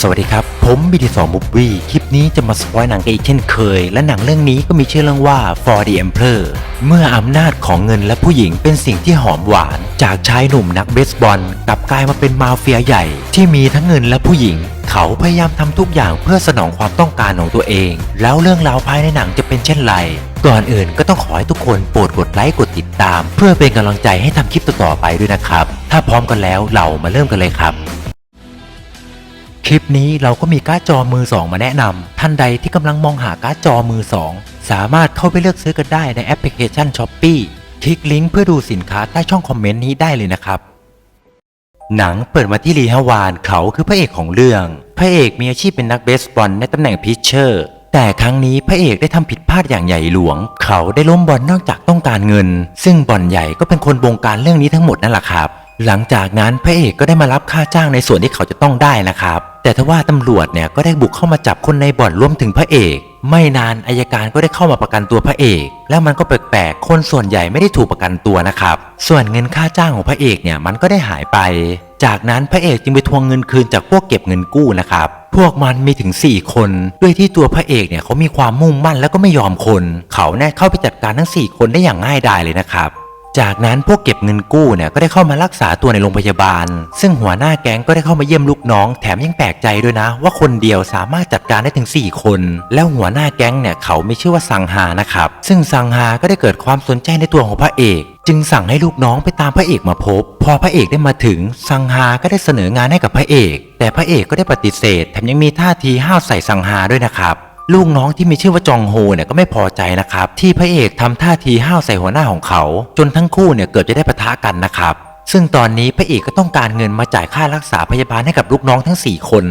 สวัสดีครับ ผมบิดีสองมุฟวี่คลิปนี้จะมาสปอยหนังกันอีกเช่นเคย และหนังเรื่องนี้ก็มีชื่อเรื่องว่า For the Emperor เมื่ออำนาจของเงินและผู้หญิงเป็นสิ่งที่หอมหวาน จากชายหนุ่มนักเบสบอลกลับกลายมาเป็นมาเฟียใหญ่ ที่มีทั้งเงินและผู้หญิง เขาพยายามทำทุกอย่างเพื่อสนองความต้องการของตัวเอง แล้วเรื่องราวภายในหนังจะเป็นเช่นไรก่อนอื่นก็ต้องขอให้ทุกคนโปรดกดไลค์กดติดตาม เพื่อเป็นกำลังใจให้ทำคลิปต่อๆไปด้วยนะครับถ้าพร้อมกันแล้วเรามาเริ่มกันเลยครับ คลิปนี้เราก็มีการ์ดจอมือ 2 มาแนะนำท่านใดที่กำลังมองหาการ์ดจอมือ 2 สามารถเข้าไปเลือกซื้อกันได้ในแอปพลิเคชัน s h อ p e e คลิกลิงก์เพื่อดูสินค้าใต้ช่องคอมเมนต์นี้ได้เลยนะครับ หนังเปิดมาที่ลีฮาวานเขาคือพระเอกของเรื่อง พระเอกมีอาชีพเป็นนักเบสบอลในตำแหน่งพิชเชอร์ แต่ครั้งนี้พระเอกได้ทำผิดพลาดอย่างใหญ่หลวง เขาได้ล้มบอลนอกจากต้องการเงิน ซึ่งบอลใหญ่ก็เป็นคนบงการเรื่องนี้ทั้งหมดนั่นแหละครับ หลังจากนั้นพระเอกก็ได้มารับค่าจ้างในส่วนที่เขาจะต้องได้นะครับ แต่ทว่าตำรวจเนี่ยก็ได้บุกเข้ามาจับคนในบ่อนรวมถึงพระเอก ไม่นานอายการก็ได้เข้ามาประกันตัวพระเอก แล้วมันก็แปลกๆคนส่วนใหญ่ไม่ได้ถูกประกันตัวนะครับ ส่วนเงินค่าจ้างของพระเอกเนี่ยมันก็ได้หายไป จากนั้นพระเอกจึงไปทวงเงินคืนจากพวกเก็บเงินกู้นะครับพวกมันมีถึง 4 คน ด้วยที่ตัวพระเอกเนี่ยเขามีความมุ่งมั่นแล้วก็ไม่ยอมคน เขาเนี่ยเข้าไปจัดการทั้ง 4 คนได้อย่างง่ายดายเลยนะครับ จากนั้นพวกเก็บเงินกู้เนี่ยก็ได้เข้ามารักษาตัวในโรงพยาบาล ซึ่งหัวหน้าแก๊งก็ได้เข้ามาเยี่ยมลูกน้อง แถมยังแปลกใจด้วยนะ ว่าคนเดียวสามารถจัดการได้ถึง 4 คน แล้วหัวหน้าแก๊งเนี่ยเขาไม่ชื่อว่าซังฮานะครับซึ่งซังฮาก็ได้เกิดความสนใจในตัวของพระเอกจึงสั่งให้ลูกน้องไปตามพระเอกมาพบ พอพระเอกได้มาถึงซังฮาก็ได้เสนองานให้กับพระเอก แต่พระเอกก็ได้ปฏิเสธแถมยังมีท่าทีห้าวใส่ซังฮาด้วยนะครับ ลูกน้องที่มีชื่อว่าจองโฮเนี่ยก็ไม่พอใจนะครับที่พระเอกทำท่าทีห้าวใส่หัวหน้าของเขา จนทั้งคู่เนี่ยเกือบจะได้ปะทะกันนะครับ ซึ่งตอนนี้พระเอกก็ต้องการเงินมาจ่ายค่ารักษาพยาบาลให้กับลูกน้องทั้ง 4 คน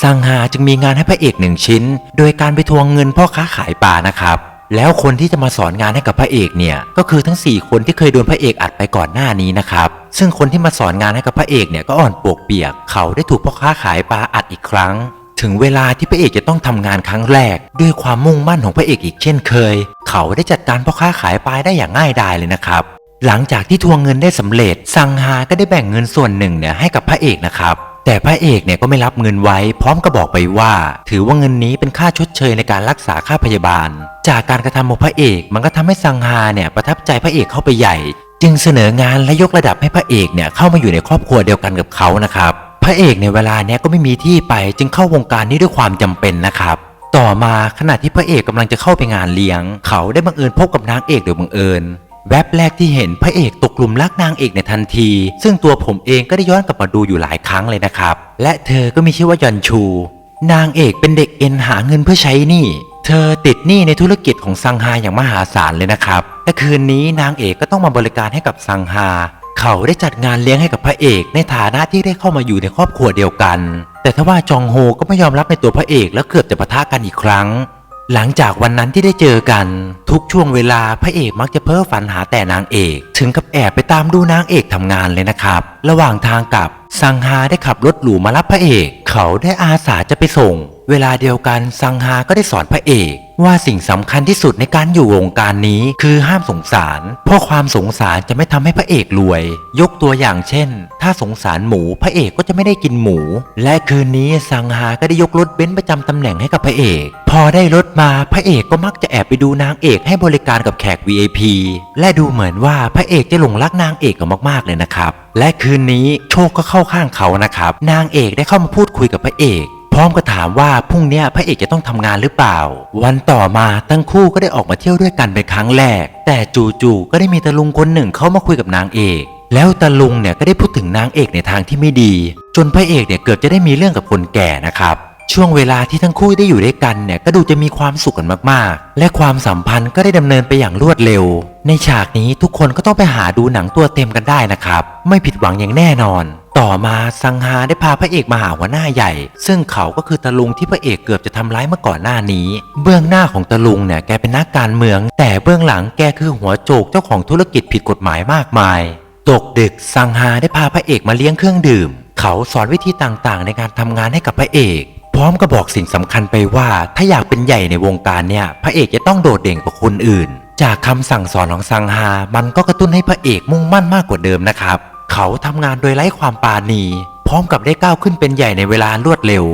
ซังฮาจึงมีงานให้พระเอกหนึ่งชิ้น โดยการไปทวงเงินพ่อค้าขายปลานะครับ แล้วคนที่จะมาสอนงานให้กับพระเอกเนี่ยก็คือทั้ง 4 คนที่เคยโดนพระเอกอัดไปก่อนหน้านี้นะครับซึ่งคนที่มาสอนงานให้กับพระเอกเนี่ยก็อ่อนปวกเปียก เขาได้ถูกพ่อค้าขายปลาอัดอีกครั้ง ถึงเวลาที่พระเอกจะต้องทำงานครั้งแรก ด้วยความมุ่งมั่นของพระเอกอีกเช่นเคย เขาได้จัดการพ่อค้าขายปลาได้อย่างง่ายดายเลยนะครับ หลังจากที่ทวงเงินได้สำเร็จซังฮาก็ได้แบ่งเงินส่วนหนึ่งเนี่ยให้กับพระเอกนะครับแต่พระเอกเนี่ยก็ไม่รับเงินไว้ พร้อมกับบอกไปว่า ถือว่าเงินนี้เป็นค่าชดเชยในการรักษาค่าพยาบาล จากการกระทำของพระเอก มันก็ทำให้ซังฮาเนี่ยประทับใจพระเอกเข้าไปใหญ่ จึงเสนองานและยกระดับให้พระเอกเนี่ยเข้ามาอยู่ในครอบครัวเดียวกันกับเขานะครับ พระเอกในเวลาเนี้ยก็ไม่มีที่ไปจึงเข้าวงการนี้ด้วยความจำเป็นนะครับ ต่อมาขณะที่พระเอกกำลังจะเข้าไปงานเลี้ยง เขาได้บังเอิญพบกับนางเอกโดยบังเอิญแวบแรกที่เห็นพระเอกตกหลุมรักนางเอกในทันที ซึ่งตัวผมเองก็ได้ย้อนกลับมาดูอยู่หลายครั้งเลยนะครับ และเธอก็มีชื่อว่ายอนชู นางเอกเป็นเด็กเอ็นหาเงินเพื่อใช้หนี้เธอติดหนี้ในธุรกิจของซังฮาอย่างมหาศาลเลยนะครับและคืนนี้นางเอกก็ต้องมาบริการให้กับซังฮา เขาได้จัดงานเลี้ยงให้กับพระเอกในฐานะที่ได้เข้ามาอยู่ในครอบครัวเดียวกัน แต่ทว่าจองโฮก็ไม่ยอมรับในตัวพระเอกแล้วเกือบจะปะทะกันอีกครั้ง หลังจากวันนั้นที่ได้เจอกัน ทุกช่วงเวลาพระเอกมักจะเพ้อฝันหาแต่นางเอก ถึงกับแอบไปตามดูนางเอกทำงานเลยนะครับ ระหว่างทางกลับซังฮาได้ขับรถหรูมารับพระเอก เขาได้อาสาจะไปส่ง เวลาเดียวกันซังฮาก็ได้สอนพระเอก ว่าสิ่งสำคัญที่สุดในการอยู่วงการนี้คือห้ามสงสาร เพราะความสงสารจะไม่ทำให้พระเอกรวย ยกตัวอย่างเช่น ถ้าสงสารหมูพระเอกก็จะไม่ได้กินหมู และคืนนี้ซังฮาก็ได้ยกรถเบนซ์ประจำตำแหน่งให้กับพระเอก พอได้รถมาพระเอกก็มักจะแอบไปดูนางเอกให้บริการกับแขก VIP และดูเหมือนว่าพระเอกจะหลงรักนางเอกกันมากๆเลยนะครับและคืนนี้โชคก็เข้าข้างเขานะครับนางเอกได้เข้ามาพูดคุยกับพระเอก พร้อมกับถามว่าพรุ่งนี้พระเอกจะต้องทำงานหรือเปล่า วันต่อมาทั้งคู่ก็ได้ออกมาเที่ยวด้วยกันเป็นครั้งแรก แต่จู่ๆก็ได้มีตาลุงคนหนึ่งเข้ามาคุยกับนางเอกแล้วตาลุงเนี่ยก็ได้พูดถึงนางเอกในทางที่ไม่ดี จนพระเอกเนี่ยเกือบจะได้มีเรื่องกับคนแก่นะครับ ช่วงเวลาที่ทั้งคู่ได้อยู่ด้วยกันเนี่ยก็ดูจะมีความสุขกันมากๆ และความสัมพันธ์ก็ได้ดำเนินไปอย่างรวดเร็ว ในฉากนี้ทุกคนก็ต้องไปหาดูหนังตัวเต็มกันได้นะครับ ไม่ผิดหวังอย่างแน่นอน ต่อมาซังฮาได้พาพระเอกมาหาหัวหน้าใหญ่ ซึ่งเขาก็คือตะลุงที่พระเอกเกือบจะทำร้ายเมื่อก่อนหน้านี้ เบื้องหน้าของตะลุงเนี่ยแกเป็นนักการเมือง แต่เบื้องหลังแกคือหัวโจกเจ้าของธุรกิจผิดกฎหมายมากมาย ตกดึกซังฮาได้พาพระเอกมาเลี้ยงเครื่องดื่ม เขาสอนวิธีต่างๆ ในการทำงานให้กับพระเอกพร้อมกับบอกสิ่งสำคัญไปว่า ถ้าอยากเป็นใหญ่ในวงการเนี่ย พระเอกจะต้องโดดเด่นกว่าคนอื่น จากคำสั่งสอนของซังฮามันก็กระตุ้นให้พระเอกมุ่งมั่นมากกว่าเดิมนะครับ เขาทำงานโดยไร้ความปราณี พร้อมกับได้ก้าวขึ้นเป็นใหญ่ในเวลารวดเร็ว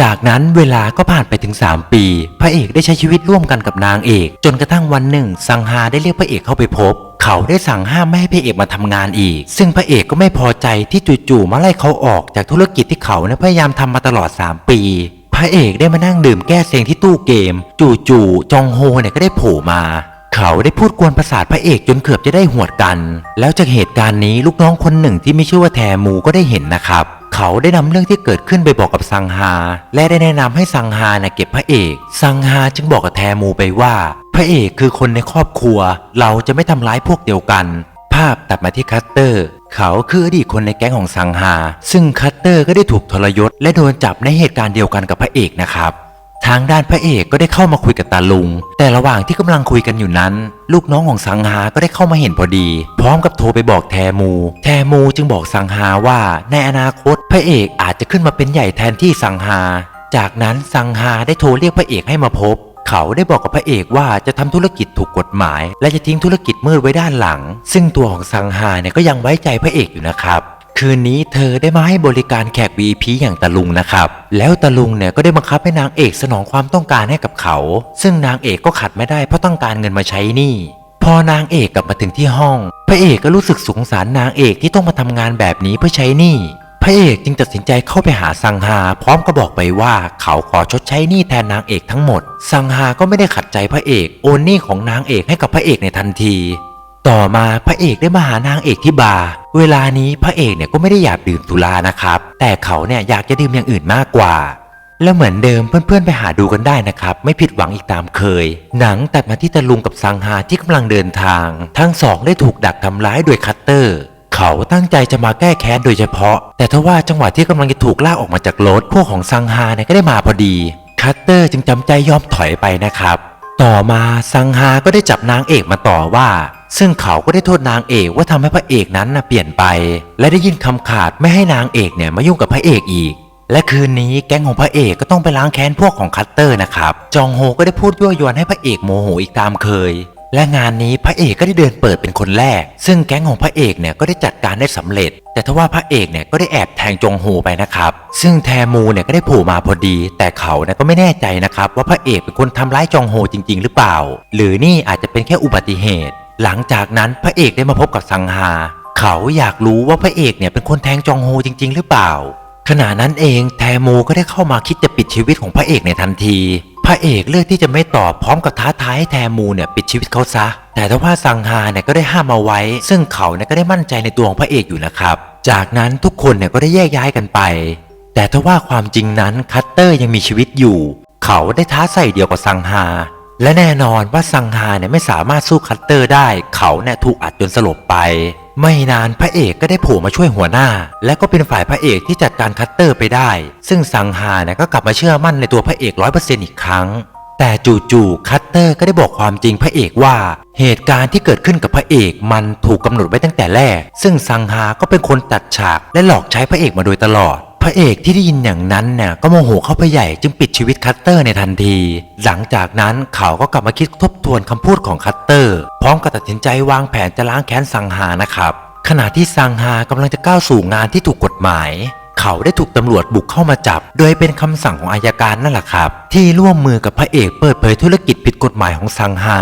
จากนั้นเวลาก็ผ่านไปถึง 3 ปี พระเอกได้ใช้ชีวิตร่วมกันกับนางเอก จนกระทั่งวันหนึ่งสังหาได้เรียกพระเอกเข้าไปพบ เขาได้สั่งห้ามไม่ให้พระเอกมาทำงานอีก ซึ่งพระเอกก็ไม่พอใจที่จู่ๆมาไล่เขาออกจากธุรกิจที่เขานี่ยพยายามทำมาตลอด 3 ปีพระเอกได้มานั่งดื่มแก้เซ็งที่ตู้เกม จู่ๆจองโฮเนี่ยก็ได้โผล่มา เขาได้พูดกวนประสาทพระเอกจนเกือบจะได้หวดกัน แล้วจากเหตุการณ์นี้ลูกน้องคนหนึ่งที่ไม่ชื่อว่าแทมูก็ได้เห็นนะครับ เขาได้นำเรื่องที่เกิดขึ้นไปบอกกับซังฮาและได้แนะนำให้ซังฮานะเก็บพระเอก ซังฮาจึงบอกกับแทมูไปว่า พระเอกคือคนในครอบครัว เราจะไม่ทำร้ายพวกเดียวกัน ภาพตัดมาที่คัตเตอร์ เขาคืออดีตคนในแก๊งของซังฮาซึ่งคัตเตอร์ก็ได้ถูกทรยศและโดนจับในเหตุการณ์เดียวกันกับพระเอกนะครับ ทางด้านพระเอกก็ได้เข้ามาคุยกับตาลุง แต่ระหว่างที่กำลังคุยกันอยู่นั้น ลูกน้องของสังหาก็ได้เข้ามาเห็นพอดี พร้อมกับโทรไปบอกแทมู แทมูจึงบอกสังหาว่าในอนาคตพระเอกอาจจะขึ้นมาเป็นใหญ่แทนที่สังหา จากนั้นสังหาได้โทรเรียกพระเอกให้มาพบเขาได้บอกกับพระเอกว่าจะทำธุรกิจถูกกฎหมาย และจะทิ้งธุรกิจมืดไว้ด้านหลัง ซึ่งตัวของสังหาเนี่ยก็ยังไว้ใจพระเอกอยู่นะครับ คืนนี้เธอได้มาให้บริการแขก VIP อย่างตะลุงนะครับ แล้วตะลุงเนี่ยก็ได้บังคับให้นางเอกสนองความต้องการให้กับเขา ซึ่งนางเอกก็ขัดไม่ได้เพราะต้องการเงินมาใช้หนี้พอนางเอกกลับมาถึงที่ห้อง พระเอกก็รู้สึกสงสารนางเอกที่ต้องมาทำงานแบบนี้เพื่อใช้หนี้พระเอกจึงตัดสินใจเข้าไปหาซังฮาพร้อมกับอกไปว่าเขาขอชดใช้หนี้แทนนางเอกทั้งหมดซังฮาก็ไม่ได้ขัดใจพระเอกโอนหนี้ของนางเอกให้กับพระเอกในทันที ต่อมาพระเอกได้มาหานางเอกที่บาร์เวลานี้พระเอกเนี่ยก็ไม่ได้อยากดื่มสุรานะครับ แต่เขาเนี่ยอยากจะดื่มอย่างอื่นมากกว่า แล้วเหมือนเดิมเพื่อนๆไปหาดูกันได้นะครับ ไม่ผิดหวังอีกตามเคย หนังตัดมาที่ตะลุงกับซังฮาที่กำลังเดินทาง ทั้งสองได้ถูกดักทำร้ายโดยคัตเตอร์ เขาตั้งใจจะมาแก้แค้นโดยเฉพาะ แต่ทว่าจังหวะที่กำลังจะถูกลากออกมาจากรถพวกของซังฮาเนี่ยก็ได้มาพอดี คัตเตอร์จึงจำใจยอมถอยไปนะครับ ต่อมาซังฮาก็ได้จับนางเอกมาต่อว่า ซึ่งเขาก็ได้โทษนางเอกว่าทำให้พระเอกนั้นนะเปลี่ยนไป และได้ยินคำขาดไม่ให้นางเอกเนี่ยมายุ่งกับพระเอกอีก และคืนนี้แก๊งของพระเอกก็ต้องไปล้างแค้นพวกของคัตเตอร์นะครับ จองโฮก็ได้พูดยั่วยวนให้พระเอกโมโหอีกตามเคย และงานนี้พระเอกก็ได้เดินเปิดเป็นคนแรก ซึ่งแก๊งของพระเอกเนี่ยก็ได้จัดการได้สำเร็จ แต่ทว่าพระเอกเนี่ยก็ได้แอบแทงจงโฮไปนะครับ ซึ่งแทมูเนี่ยก็ได้โผล่มาพอดี แต่เขาเนี่ยก็ไม่แน่ใจนะครับว่าพระเอกเป็นคนทำร้ายจองโฮจริง ๆ หรือเปล่า หรือนี่อาจจะเป็นแค่อุบัติเหตุ หลังจากนั้นพระเอกได้มาพบกับซังฮาเขาอยากรู้ว่าพระเอกเนี่ยเป็นคนแทงจองโฮจริง ๆ หรือเปล่า ขณะนั้นเองแทมูก็ได้เข้ามาคิดจะปิดชีวิตของพระเอกในทันที พระเอกเลือกที่จะไม่ตอบพร้อมกับท้าทายให้แทมูเนี่ยปิดชีวิตเขาซะ แต่ทว่าซังฮาเนี่ยก็ได้ห้ามเอาไว้ ซึ่งเขาเนี่ยก็ได้มั่นใจในตัวของพระเอกอยู่นะครับ จากนั้นทุกคนเนี่ยก็ได้แยกย้ายกันไป แต่ทว่าความจริงนั้นคัตเตอร์ยังมีชีวิตอยู่ เขาได้ท้าใส่เดียวกับซังฮา และแน่นอนว่าซังฮาเนี่ยไม่สามารถสู้คัตเตอร์ได้ เขาเนี่ยถูกอัดจนสลบไป ไม่นานพระเอกก็ได้โผล่มาช่วยหัวหน้า และก็เป็นฝ่ายพระเอกที่จัดการคัตเตอร์ไปได้ ซึ่งซังฮาเนี่ยก็กลับมาเชื่อมั่นในตัวพระเอกร้อยเปอร์เซ็นต์อีกครั้ง แต่จู่ๆคัตเตอร์ก็ได้บอกความจริงพระเอกว่า เหตุการณ์ที่เกิดขึ้นกับพระเอกมันถูกกำหนดไว้ตั้งแต่แรก ซึ่งซังฮาก็เป็นคนตัดฉากและหลอกใช้พระเอกมาโดยตลอด ระเอกที่ได้ยินอย่างนั้นเนี่ยก็โมโหเข้าไปใหญ่จึงปิดชีวิตคัตเตอร์ในทันที หลังจากนั้นเขาก็กลับมาคิดทบทวนคำพูดของคัตเตอร์ พร้อมกับตัดสินใจวางแผนจะล้างแค้นซังฮานะครับ ขณะที่ซังฮากำลังจะก้าวสู่งานที่ถูกกฎหมายเขาได้ถูกตำรวจบุกเข้ามาจับ โดยเป็นคำสั่งของอายการนั่นแหละครับ ที่ร่วมมือกับพระเอกเปิดเผยธุรกิจผิดกฎหมายของซังฮา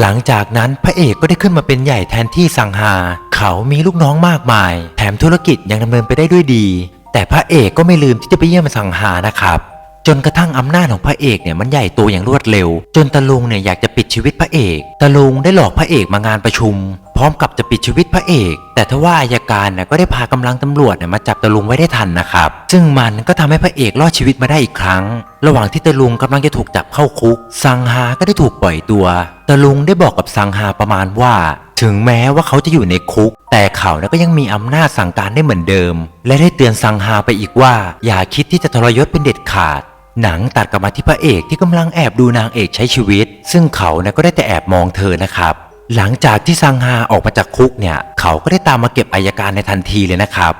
หลังจากนั้นพระเอกก็ได้ขึ้นมาเป็นใหญ่แทนที่ซังฮาเขามีลูกน้องมากมาย แถมธุรกิจยังดำเนินไปได้ด้วยดี แต่พระเอกก็ไม่ลืมที่จะไปเยี่ยมซังฮานะครับจนกระทั่งอำนาจของพระเอกเนี่ยมันใหญ่โตอย่างรวดเร็ว จนตะลุงเนี่ยอยากจะปิดชีวิตพระเอกตะลุงได้หลอกพระเอกมางานประชุม พร้อมกับจะปิดชีวิตพระเอก แต่ทว่าอายการน่ยก็ได้พากำลังตำรวจเนี่ยมาจับตะลุงไว้ได้ทันนะครับซึ่งมันก็ทำให้พระเอกรอดชีวิตมาได้อีกครั้ง ระหว่างที่ตะลุงกำลังจะถูกจับเข้าคุกซังฮาก็ได้ถูกปล่อยตัวตะลุงได้บอกกับซังฮาประมาณว่า ถึงแม้ว่าเขาจะอยู่ในคุก แต่เขานะก็ยังมีอำนาจสั่งการได้เหมือนเดิม และได้เตือนซังฮาไปอีกว่า อย่าคิดที่จะทรยศเป็นเด็ดขาด หนังตัดกลับมาที่พระเอกที่กำลังแอบดูนางเอกใช้ชีวิต ซึ่งเขานะก็ได้แต่แอบมองเธอนะครับ หลังจากที่ซังฮาออกมาจากคุกเนี่ย เขาก็ได้ตามมาเก็บอายการในทันทีเลยนะครับ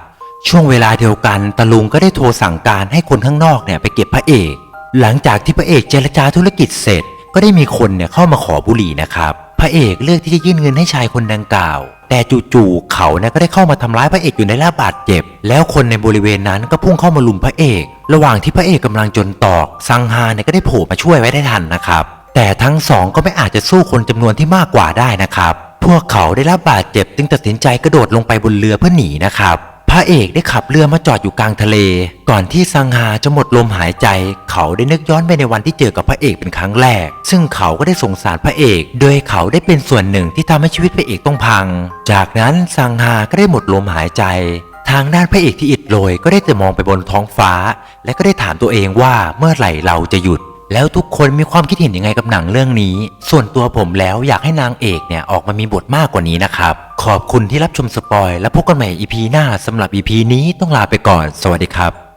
ช่วงเวลาเดียวกันตะลุงก็ได้โทรสั่งการให้คนข้างนอกเนี่ยไปเก็บพระเอก หลังจากที่พระเอกเจรจาธุรกิจเสร็จ ก็ได้มีคนเนี่ยเข้ามาขอบุหรี่นะครับ พระเอกเลือกที่จะยื่นเงินให้ชายคนดังกล่าว แต่จู่ๆเขานี่ยก็ได้เข้ามาทำร้ายพระเอกอยู่ในระบาดเจ็บ แล้วคนในบริเวณนั้นก็พุ่งเข้ามาลุมพระเอก ระหว่างที่พระเอกกำลังจนตอกซังฮาเนี่ยก็ได้โผล่มาช่วยไว้ได้ทันนะครับ แต่ทั้งสองก็ไม่อาจจะสู้คนจำนวนที่มากกว่าได้นะครับ พวกเขาได้รับบาดเจ็บจึงตัดสินใจกระโดดลงไปบนเรือเพื่อหนีนะครับ พระเอกได้ขับเรือมาจอดอยู่กลางทะเล ก่อนที่ซังฮาจะหมดลมหายใจ เขาได้นึกย้อนไปในวันที่เจอกับพระเอกเป็นครั้งแรก ซึ่งเขาก็ได้สงสารพระเอก โดยเขาได้เป็นส่วนหนึ่งที่ทำให้ชีวิตพระเอกต้องพัง จากนั้นซังฮาก็ได้หมดลมหายใจ ทางด้านพระเอกที่อิดโรยก็ได้แต่มองไปบนท้องฟ้า และก็ได้ถามตัวเองว่าเมื่อไหร่เราจะหยุด แล้วทุกคนมีความคิดเห็นยังไงกับหนังเรื่องนี้ ส่วนตัวผมแล้วอยากให้นางเอกเนี่ยออกมามีบทมากกว่านี้นะครับ ขอบคุณที่รับชมสปอย และพบกันใหม่อีพีหน้าสำหรับอีพีนี้ต้องลาไปก่อน สวัสดีครับ